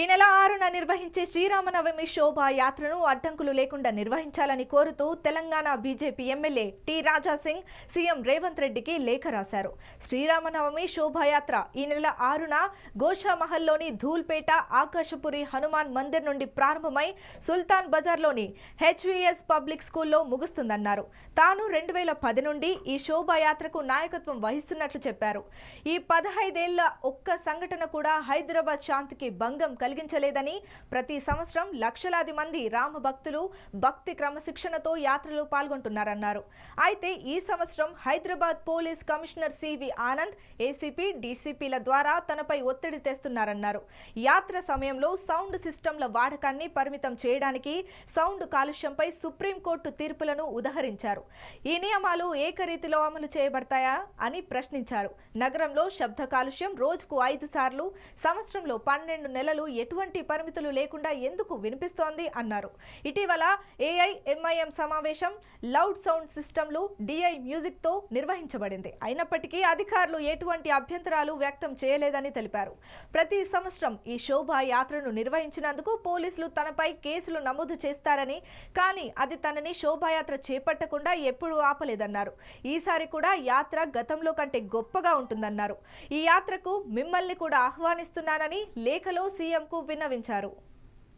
ఈ నెల ఆరున నిర్వహించే శ్రీరామనవమి శోభాయాత్రను అడ్డంకులు లేకుండా నిర్వహించాలని కోరుతూ Telangana BJP MLA T Raja Singh CM Revanth రెడ్డికి లేఖ రాశారు. శ్రీరామనవమి శోభాయాత్ర ఈ నెల ఆరున గోషామహల్లోని ధూల్పేట ఆకాశపురి హనుమాన్ మందిర్ నుండి ప్రారంభమై సుల్తాన్ బజార్లోని హెచ్విఎస్ పబ్లిక్ స్కూల్లో ముగుస్తుందన్నారు. తాను రెండు వేల పది నుండి ఈ శోభాయాత్రకు నాయకత్వం వహిస్తున్నట్లు చెప్పారు. ఈ పదహైదేళ్ళ ఒక్క సంఘటన కూడా హైదరాబాద్ శాంతికి భంగం కలిగించలేదని ప్రతి సంవత్సరం లక్షలాది మంది రామ భక్తులు భక్తి క్రమశిక్షణతో యాత్రలో పాల్గొంటున్నారన్నారు. అయితే ఈ సంవత్సరం Hyderabad police commissioner CV Anand ACP డీసీపీల ద్వారా తనపై ఒత్తిడి తెస్తున్నారన్నారు. యాత్ర సమయంలో సౌండ్ సిస్టంల వాడకాన్ని పరిమితం చేయడానికి సౌండ్ కాలుష్యంపై సుప్రీంకోర్టు తీర్పులను ఉదహరించారు. ఈ నియమాలు ఏకరీతిలో అమలు చేయబడతాయా అని ప్రశ్నించారు. నగరంలో శబ్ద కాలుష్యం రోజుకు ఐదు సార్లు సంవత్సరంలో పన్నెండు నెలలు ఎటువంటి పరిమితులు లేకుండా ఎందుకు వినిపిస్తోంది అన్నారు. ఇటీవల ఏఐ ఎంఐఎం సమావేశం లౌడ్ సౌండ్ సిస్టంలు డిఐ మ్యూజిక్తో నిర్వహించబడింది. అయినప్పటికీ అధికారులు ఎటువంటి అభ్యంతరాలు వ్యక్తం చేయలేదని తెలిపారు. ప్రతి సంవత్సరం ఈ శోభాయాత్రను నిర్వహించినందుకు పోలీసులు తనపై కేసులు నమోదు చేస్తారని కానీ అది తనని శోభాయాత్ర చేపట్టకుండా ఎప్పుడూ ఆపలేదన్నారు. ఈసారి కూడా యాత్ర గతంలో కంటే గొప్పగా ఉంటుందన్నారు. ఈ యాత్రకు మిమ్మల్ని కూడా ఆహ్వానిస్తున్నానని లేఖలో సీఎంకు విన్నవించారు